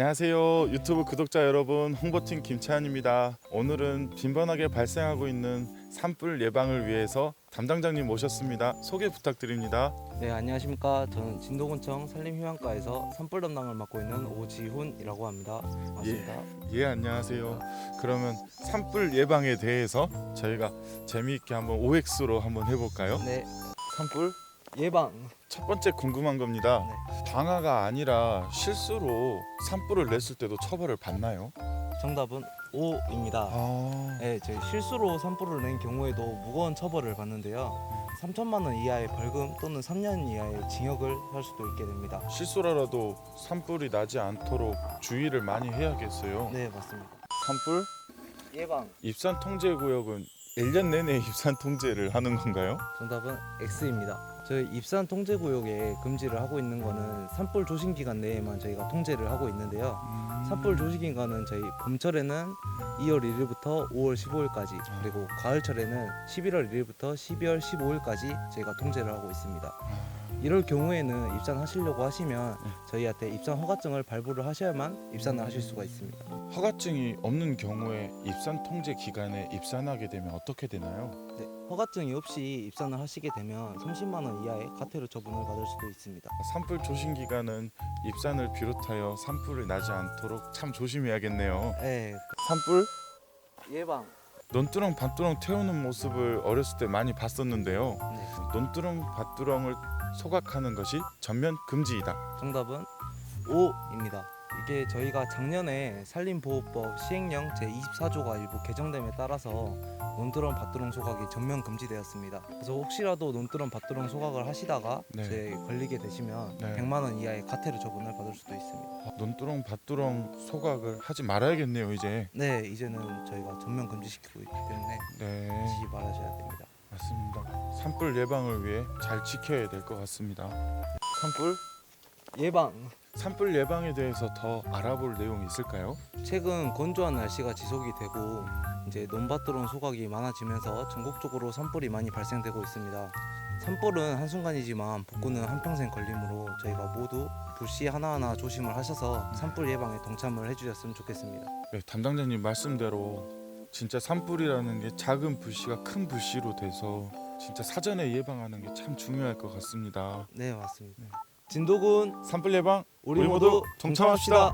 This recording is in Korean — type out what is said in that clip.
안녕하세요. 유튜브 구독자 여러분 홍보팀 김채한입니다. 오늘은 빈번하게 발생하고 있는 산불 예방을 위해서 담당자님 모셨습니다. 소개 부탁드립니다. 네 안녕하십니까. 저는 진도군청 산림휴양과에서 산불 담당을 맡고 있는 오지훈이라고 합니다. 반갑습니다. 예 안녕하세요. 그러면 산불 예방에 대해서 저희가 재미있게 한번 OX로 한번 해볼까요? 네. 산불 예방. 첫 번째 궁금한 겁니다. 네. 방화가 아니라 실수로 산불을 냈을 때도 처벌을 받나요? 정답은 O입니다. 아. 네 저희 실수로 산불을 낸 경우에도 무거운 처벌을 받는데요. 3천만 원 이하의 벌금 또는 3년 이하의 징역을 할 수도 있게 됩니다. 실수라도 산불이 나지 않도록 주의를 많이 해야겠어요. 네 맞습니다. 산불? 예방. 입산 통제 구역은 1년 내내 입산 통제를 하는 건가요? 정답은 X입니다. 저희 입산 통제 구역에 금지를 하고 있는 거는 산불 조심 기간 내에만 저희가 통제를 하고 있는데요. 산불 조심 기간은 저희 봄철에는 2월 1일부터 5월 15일까지 그리고 가을철에는 11월 1일부터 12월 15일까지 저희가 통제를 하고 있습니다. 이럴 경우에는 입산하시려고 하시면 네. 저희한테 입산 허가증을 발부를 하셔야만 입산을 하실 수가 있습니다. 허가증이 없는 경우에 입산 통제 기간에 입산하게 되면 어떻게 되나요? 네, 허가증이 없이 입산을 하시게 되면 30만 원 이하의 과태료 처분을 받을 수도 있습니다. 산불 조심 기간은 입산을 비롯하여 산불이 나지 않도록 참 조심해야겠네요. 네, 산불 예방. 논두렁 밭두렁 태우는 모습을 어렸을 때 많이 봤었는데요. 네. 논두렁 밭두렁을 소각하는 것이 전면 금지이다. 정답은 O입니다. 이게 저희가 작년에 산림보호법 시행령 제24조가 일부 개정됨에 따라서 논두렁 밭두렁 소각이 전면 금지되었습니다. 그래서 혹시라도 논두렁 밭두렁 소각을 하시다가 네. 제 걸리게 되시면 네. 100만 원 이하의 과태료 처분을 받을 수도 있습니다. 논두렁 밭두렁 소각을 하지 말아야겠네요 이제. 네, 이제는 저희가 전면 금지시키고 있기 때문에 네. 하시지 말아셔야 됩니다. 맞습니다. 산불 예방을 위해 잘 지켜야 될 것 같습니다. 산불 예방. 산불 예방에 대해서 더 알아볼 내용이 있을까요? 최근 건조한 날씨가 지속이 되고 이제 논밭드론 소각이 많아지면서 전국적으로 산불이 많이 발생되고 있습니다. 산불은 한순간이지만 복구는 한평생 걸리므로 저희가 모두 불씨 하나하나 조심을 하셔서 산불 예방에 동참을 해주셨으면 좋겠습니다. 네, 담당자님 말씀대로 진짜 산불이라는 게 작은 불씨가 큰 불씨로 돼서 진짜 사전에 예방하는 게 참 중요할 것 같습니다. 네 맞습니다. 진도군 산불 예방 우리, 모두. 동참합시다.